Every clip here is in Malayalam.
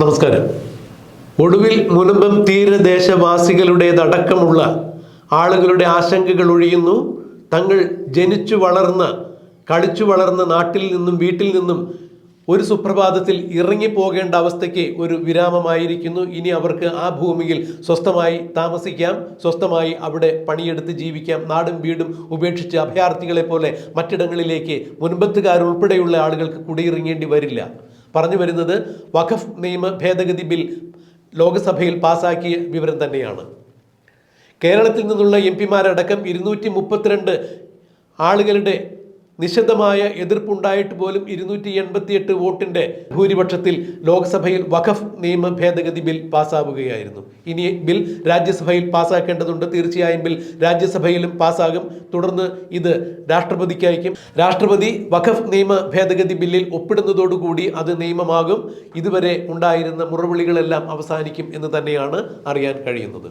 നമസ്കാരം. ഒടുവിൽ മുനമ്പം തീരദേശവാസികളുടേതടക്കമുള്ള ആളുകളുടെ ആശങ്കകൾ ഒഴിയുന്നു. തങ്ങൾ ജനിച്ചു വളർന്ന കളിച്ചു വളർന്ന നാട്ടിൽ നിന്നും വീട്ടിൽ നിന്നും ഒരു സുപ്രഭാതത്തിൽ ഇറങ്ങിപ്പോകേണ്ട അവസ്ഥയ്ക്ക് ഒരു വിരാമമായിരിക്കുന്നു. ഇനി അവർക്ക് ആ ഭൂമിയിൽ സ്വസ്ഥമായി താമസിക്കാം. സ്വസ്ഥമായി അവിടെ പണിയെടുത്ത് ജീവിക്കാം. നാടും വീടും ഉപേക്ഷിച്ച് അഭയാർത്ഥികളെ പോലെ മറ്റിടങ്ങളിലേക്ക് മുൻപത്തുകാരുൾപ്പെടെയുള്ള ആളുകൾക്ക് കുടിയിറങ്ങേണ്ടി വരില്ല. പറഞ്ഞു വരുന്നത് വഖഫ് നിയമ ഭേദഗതി ബിൽ ലോക്സഭയിൽ പാസാക്കിയ വിവരം തന്നെയാണ്. കേരളത്തിൽ നിന്നുള്ള എം പിമാരടക്കം ഇരുന്നൂറ്റി മുപ്പത്തിരണ്ട് ആളുകളുടെ നിശബ്ദമായ എതിർപ്പുണ്ടായിട്ട് പോലും ഇരുന്നൂറ്റി എൺപത്തിയെട്ട് വോട്ടിന്റെ ഭൂരിപക്ഷത്തിൽ ലോക്സഭയിൽ വഖഫ് നിയമ ഭേദഗതി ബിൽ പാസ്സാവുകയായിരുന്നു. ഇനി ബിൽ രാജ്യസഭയിൽ പാസ്സാക്കേണ്ടതുണ്ട്. തീർച്ചയായും ബിൽ രാജ്യസഭയിലും പാസ്സാകും. തുടർന്ന് ഇത് രാഷ്ട്രപതിക്ക് അയക്കും രാഷ്ട്രപതി വഖഫ് നിയമ ഭേദഗതി ബില്ലിൽ ഒപ്പിടുന്നതോടുകൂടി അത് നിയമമാകും. ഇതുവരെ ഉണ്ടായിരുന്ന മുറവിളികളെല്ലാം അവസാനിക്കും എന്ന് തന്നെയാണ് അറിയാൻ കഴിയുന്നത്.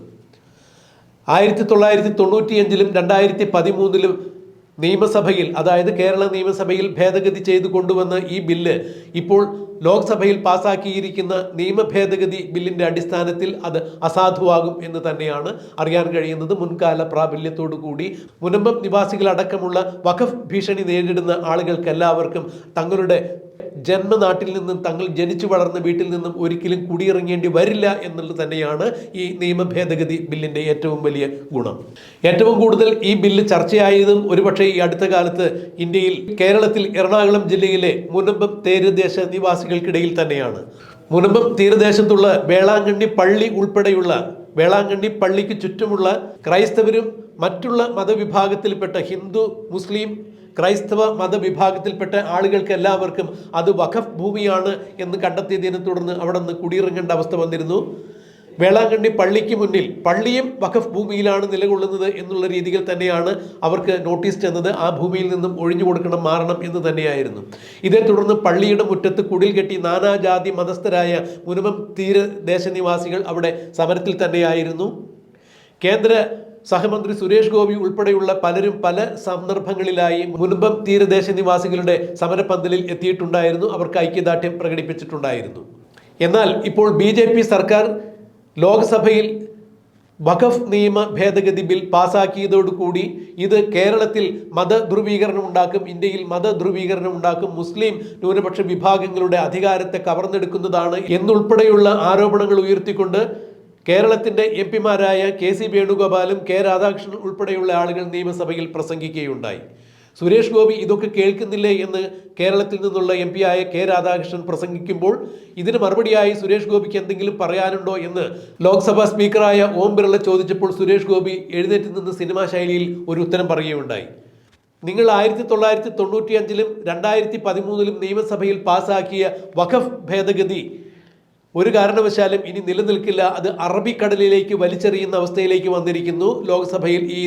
ആയിരത്തി തൊള്ളായിരത്തി തൊണ്ണൂറ്റിയഞ്ചിലും രണ്ടായിരത്തി പതിമൂന്നിലും നിയമസഭയിൽ അതായത് കേരള നിയമസഭയിൽ ഭേദഗതി ചെയ്തു കൊണ്ടുവന്ന ഈ ബില്ല് ഇപ്പോൾ ലോക്സഭയിൽ പാസാക്കിയിരിക്കുന്ന നിയമ ഭേദഗതി ബില്ലിന്റെ അടിസ്ഥാനത്തിൽ അത് അസാധുവാകും എന്ന് തന്നെയാണ് അറിയാൻ കഴിയുന്നത് മുൻകാല പ്രാബല്യത്തോടു കൂടി. മുനമ്പം നിവാസികളടക്കമുള്ള വഖഫ് ഭീഷണി നേരിടുന്ന ആളുകൾക്കെല്ലാവർക്കും തങ്ങളുടെ ജന്മനാട്ടിൽ നിന്നും തങ്ങൾ ജനിച്ചു വളർന്ന വീട്ടിൽ നിന്നും ഒരിക്കലും കുടിയിറങ്ങേണ്ടി വരില്ല എന്നുള്ളത് തന്നെയാണ് ഈ നിയമ ഭേദഗതി ബില്ലിന്റെ ഏറ്റവും വലിയ ഗുണം. ഏറ്റവും കൂടുതൽ ഈ ബില്ല് ചർച്ചയായതും ഒരുപക്ഷെ ഈ അടുത്ത കാലത്ത് ഇന്ത്യയിൽ കേരളത്തിൽ എറണാകുളം ജില്ലയിലെ മുനമ്പം തീരദേശ നിവാസികൾക്കിടയിൽ തന്നെയാണ്. മുനമ്പം തീരദേശത്തുള്ള വേളാങ്കണ്ണി പള്ളി ഉൾപ്പെടെയുള്ള വേളാങ്കണ്ണി പള്ളിക്ക് ചുറ്റുമുള്ള ക്രൈസ്തവരും മറ്റുള്ള മതവിഭാഗത്തിൽപ്പെട്ട ഹിന്ദു മുസ്ലിം ക്രൈസ്തവ മതവിഭാഗത്തിൽപ്പെട്ട ആളുകൾക്ക് എല്ലാവർക്കും അത് വഖഫ് ഭൂമിയാണ് എന്ന് കണ്ടെത്തിയതിനെ തുടർന്ന് അവിടെ നിന്ന് കുടിയിറങ്ങേണ്ട അവസ്ഥ വന്നിരുന്നു. വേളാങ്കണ്ണി പള്ളിക്ക് മുന്നിൽ പള്ളിയും വഖഫ് ഭൂമിയിലാണ് നിലകൊള്ളുന്നത് എന്നുള്ള രീതിയിൽ തന്നെയാണ് അവർക്ക് നോട്ടീസ് ചെന്നത്. ആ ഭൂമിയിൽ നിന്നും ഒഴിഞ്ഞു കൊടുക്കണം മാറണം എന്ന് തന്നെയായിരുന്നു. ഇതേ തുടർന്ന് പള്ളിയുടെ മുറ്റത്ത് കുടിൽ കെട്ടി നാനാജാതി മതസ്ഥരായ മുനമം തീരദേശനിവാസികൾ അവിടെ സമരത്തിൽ തന്നെയായിരുന്നു. കേന്ദ്ര സഹമന്ത്രി സുരേഷ് ഗോപി ഉൾപ്പെടെയുള്ള പലരും പല സന്ദർഭങ്ങളിലായി മുൻപം തീരദേശ നിവാസികളുടെ സമരപന്തലിൽ എത്തിയിട്ടുണ്ടായിരുന്നു. അവർക്ക് ഐക്യദാർഢ്യം പ്രകടിപ്പിച്ചിട്ടുണ്ടായിരുന്നു. എന്നാൽ ഇപ്പോൾ ബി ജെ പി സർക്കാർ ലോക്സഭയിൽ വഖഫ് നിയമ ഭേദഗതി ബിൽ പാസാക്കിയതോടുകൂടി ഇത് കേരളത്തിൽ മതധ്രുവീകരണം ഉണ്ടാക്കും ഇന്ത്യയിൽ മതധ്രുവീകരണം ഉണ്ടാക്കും മുസ്ലിം ന്യൂനപക്ഷ വിഭാഗങ്ങളുടെ അധികാരത്തെ കവർന്നെടുക്കുന്നതാണ് എന്നുൾപ്പെടെയുള്ള ആരോപണങ്ങൾ ഉയർത്തിക്കൊണ്ട് കേരളത്തിന്റെ എം പിമാരായ കെ സി വേണുഗോപാലും കെ രാധാകൃഷ്ണൻ ഉൾപ്പെടെയുള്ള ആളുകൾ നിയമസഭയിൽ പ്രസംഗിക്കുകയുണ്ടായി. സുരേഷ് ഗോപി ഇതൊക്കെ കേൾക്കുന്നില്ലേ എന്ന് കേരളത്തിൽ നിന്നുള്ള എം പി ആയ കെ രാധാകൃഷ്ണൻ പ്രസംഗിക്കുമ്പോൾ ഇതിന് മറുപടിയായി സുരേഷ് ഗോപിക്ക് എന്തെങ്കിലും പറയാനുണ്ടോ എന്ന് ലോക്സഭാ സ്പീക്കറായ ഓം ബിർള ചോദിച്ചപ്പോൾ സുരേഷ് ഗോപി എഴുന്നേറ്റ് നിന്ന് സിനിമാ ശൈലിയിൽ ഒരു ഉത്തരം പറയുകയുണ്ടായി. നിങ്ങൾ ആയിരത്തി തൊള്ളായിരത്തി തൊണ്ണൂറ്റി അഞ്ചിലും രണ്ടായിരത്തി പതിമൂന്നിലും നിയമസഭയിൽ പാസാക്കിയ വഖഫ് ഭേദഗതി ഒരു കാരണവശാലും ഇനി നിലനിൽക്കില്ല. അത് അറബിക്കടലിലേക്ക് വലിച്ചെറിയുന്ന അവസ്ഥയിലേക്ക് വന്നിരിക്കുന്നു. ലോക്സഭയിൽ ഈ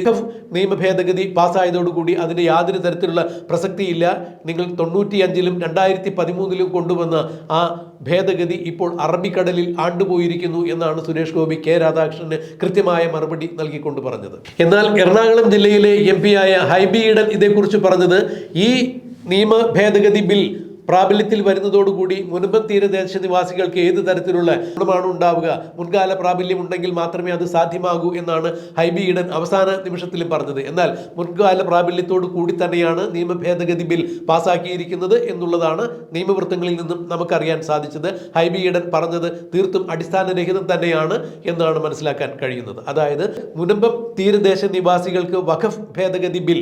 നിയമ ഭേദഗതി പാസ്സായതോടുകൂടി അതിന് യാതൊരു തരത്തിലുള്ള പ്രസക്തിയില്ല. നിങ്ങൾ തൊണ്ണൂറ്റിയഞ്ചിലും രണ്ടായിരത്തി പതിമൂന്നിലും കൊണ്ടുവന്ന ആ ഭേദഗതി ഇപ്പോൾ അറബിക്കടലിൽ ആണ്ടുപോയിരിക്കുന്നു എന്നാണ് സുരേഷ് ഗോപി കെ രാധാകൃഷ്ണന് കൃത്യമായ മറുപടി നൽകിക്കൊണ്ട് പറഞ്ഞത്. എന്നാൽ എറണാകുളം ജില്ലയിലെ എം ആയ ഹൈബി ഈഡൻ ഇതേക്കുറിച്ച് പറഞ്ഞത് ഈ നിയമ ഭേദഗതി ബിൽ പ്രാബല്യത്തിൽ വരുന്നതോടുകൂടി മുൻപം തീരദേശ നിവാസികൾക്ക് ഏത് തരത്തിലുള്ള ഗുണമാണ് ഉണ്ടാവുക? മുൻകാല പ്രാബല്യം ഉണ്ടെങ്കിൽ മാത്രമേ അത് സാധ്യമാകൂ എന്നാണ് ഹൈബി ഈഡൻ അവസാന നിമിഷത്തിലും പറഞ്ഞത്. എന്നാൽ മുൻകാല പ്രാബല്യത്തോടു കൂടി തന്നെയാണ് നിയമ ഭേദഗതി ബിൽ പാസ്സാക്കിയിരിക്കുന്നത് എന്നുള്ളതാണ് നിയമവൃത്തങ്ങളിൽ നിന്നും നമുക്കറിയാൻ സാധിച്ചത്. ഹൈബി ഈഡൻ പറഞ്ഞത് തീർത്തും അടിസ്ഥാനരഹിതം തന്നെയാണ് എന്നാണ് മനസ്സിലാക്കാൻ കഴിയുന്നത്. അതായത് മുനമ്പം തീരദേശ നിവാസികൾക്ക് വഖഫ് ഭേദഗതി ബിൽ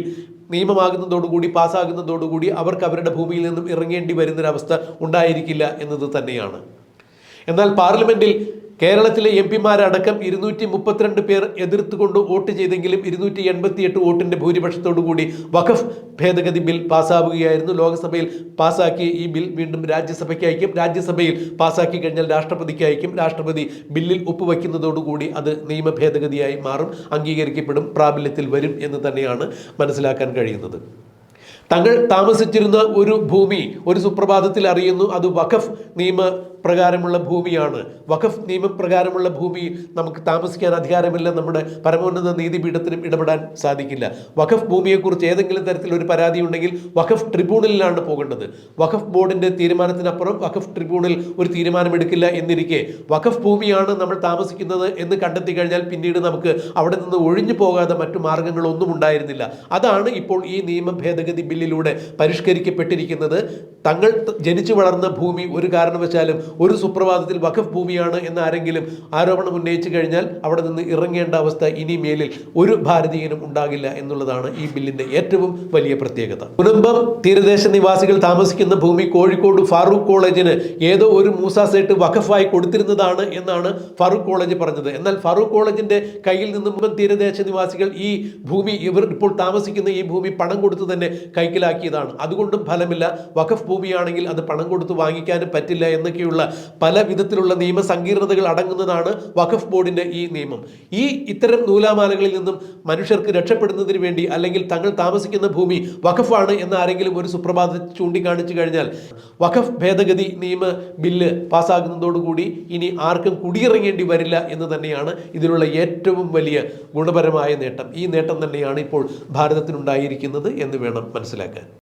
നിയമമാകുന്നതോടുകൂടി പാസ്സാകുന്നതോടുകൂടി അവർക്ക് അവരുടെ ഭൂമിയിൽ നിന്നും ഇറങ്ങേണ്ടി വരുന്നൊരവസ്ഥ ഉണ്ടായിരിക്കില്ല എന്നത് തന്നെയാണ്. എന്നാൽ പാർലമെന്റിൽ കേരളത്തിലെ എം പിമാരടക്കം ഇരുന്നൂറ്റി മുപ്പത്തിരണ്ട് പേർ എതിർത്തുകൊണ്ട് വോട്ട് ചെയ്തെങ്കിലും ഇരുന്നൂറ്റി എൺപത്തിയെട്ട് വോട്ടിന്റെ ഭൂരിപക്ഷത്തോടു കൂടി വഖഫ് ഭേദഗതി ബിൽ പാസ്സാവുകയായിരുന്നു. ലോക്സഭയിൽ പാസ്സാക്കിയ ഈ ബിൽ വീണ്ടും രാജ്യസഭയ്ക്ക് അയക്കും രാജ്യസഭയിൽ പാസ്സാക്കി കഴിഞ്ഞാൽ രാഷ്ട്രപതിക്ക് അയക്കും രാഷ്ട്രപതി ബില്ലിൽ ഒപ്പുവയ്ക്കുന്നതോടുകൂടി അത് നിയമ ഭേദഗതിയായി മാറും അംഗീകരിക്കപ്പെടും പ്രാബല്യത്തിൽ വരും എന്ന് തന്നെയാണ് മനസ്സിലാക്കാൻ കഴിയുന്നത്. തങ്ങൾ താമസിച്ചിരുന്ന ഒരു ഭൂമി ഒരു സുപ്രഭാതത്തിൽ അറിയുന്നു അത് വഖഫ് നിയമ പ്രകാരമുള്ള ഭൂമിയാണ്. വഖഫ് നിയമപ്രകാരമുള്ള ഭൂമി നമുക്ക് താമസിക്കാൻ അധികാരമില്ല നമ്മുടെ പരമോന്നത നീതിപീഠത്തിനും ഇടപെടാൻ സാധിക്കില്ല. വഖഫ് ഭൂമിയെക്കുറിച്ച് ഏതെങ്കിലും തരത്തിൽ ഒരു പരാതി ഉണ്ടെങ്കിൽ വഖഫ് ട്രിബ്യൂണലിലാണ് പോകേണ്ടത്. വഖഫ് ബോർഡിന്റെ തീരുമാനത്തിനപ്പുറം വഖഫ് ട്രിബ്യൂണൽ ഒരു തീരുമാനമെടുക്കില്ല എന്നിരിക്കെ. വഖഫ് ഭൂമിയാണ് നമ്മൾ താമസിക്കുന്നത് എന്ന് കണ്ടെത്തി കഴിഞ്ഞാൽ പിന്നീട് നമുക്ക് അവിടെ നിന്ന് ഒഴിഞ്ഞു പോകാതെ മറ്റു മാർഗങ്ങളൊന്നും ഉണ്ടായിരുന്നില്ല. അതാണ് ഇപ്പോൾ ഈ നിയമ ഭേദഗതി ബില്ലിലൂടെ പരിഷ്കരിക്കപ്പെട്ടിരിക്കുന്നത്. തങ്ങൾ ജനിച്ചു വളർന്ന ഭൂമി ഒരു കാരണവശാലും ഒരു സുപ്രഭാതത്തിൽ വഖഫ് ഭൂമിയാണ് എന്ന് ആരെങ്കിലും ആരോപണം ഉന്നയിച്ചു കഴിഞ്ഞാൽ അവിടെ നിന്ന് ഇറങ്ങേണ്ട അവസ്ഥ ഇനി മേലിൽ ഒരു ഭാരതീയനും ഉണ്ടാകില്ല എന്നുള്ളതാണ് ഈ ബില്ലിന്റെ ഏറ്റവും വലിയ പ്രത്യേകത. കുടുംബം തീരദേശ നിവാസികൾ താമസിക്കുന്ന ഭൂമി കോഴിക്കോട് ഫാറൂഖ് കോളേജിന് ഏതോ ഒരു മൂസ സേട്ട് വഖഫായി കൊടുത്തിരുന്നതാണ് എന്നാണ് ഫാറൂഖ് കോളേജ് പറഞ്ഞത്. എന്നാൽ ഫാറൂഖ് കോളേജിന്റെ കയ്യിൽ നിന്നും മുമ്പ് തീരദേശ നിവാസികൾ ഈ ഭൂമി ഇവർ ഇപ്പോൾ താമസിക്കുന്ന ഈ ഭൂമി പണം കൊടുത്തു തന്നെ കൈക്കലാക്കിയതാണ് അതുകൊണ്ടും ഫലമില്ല. വഖഫ് ഭൂമിയാണെങ്കിൽ അത് പണം കൊടുത്ത് വാങ്ങിക്കാൻ പറ്റില്ല എന്നൊക്കെയുള്ള പല വിധത്തിലുള്ള നിയമ സങ്കീർണതകൾ അടങ്ങുന്നതാണ് വഖഫ് ബോർഡിന്റെ ഈ നിയമം. ഈ ഇത്തരം നൂലാമാലകളിൽ നിന്നും മനുഷ്യർക്ക് രക്ഷപ്പെടുന്നതിന് വേണ്ടി അല്ലെങ്കിൽ തങ്ങൾ താമസിക്കുന്ന ഭൂമി വഖഫാണ് എന്ന് ആരെങ്കിലും ഒരു സുപ്രഭാത ചൂണ്ടിക്കാണിച്ചു കഴിഞ്ഞാൽ വഖഫ് ഭേദഗതി നിയമ ബില്ല് പാസ്സാകുന്നതോടുകൂടി ഇനി ആർക്കും കുടിയിറങ്ങേണ്ടി വരില്ല എന്ന് തന്നെയാണ് ഇതിലുള്ള ഏറ്റവും വലിയ ഗുണപരമായ നേട്ടം. ഈ നേട്ടം തന്നെയാണ് ഇപ്പോൾ ഭാരതത്തിനുണ്ടായിരിക്കുന്നത് എന്ന് വേണം മനസ്സിലാക്കാൻ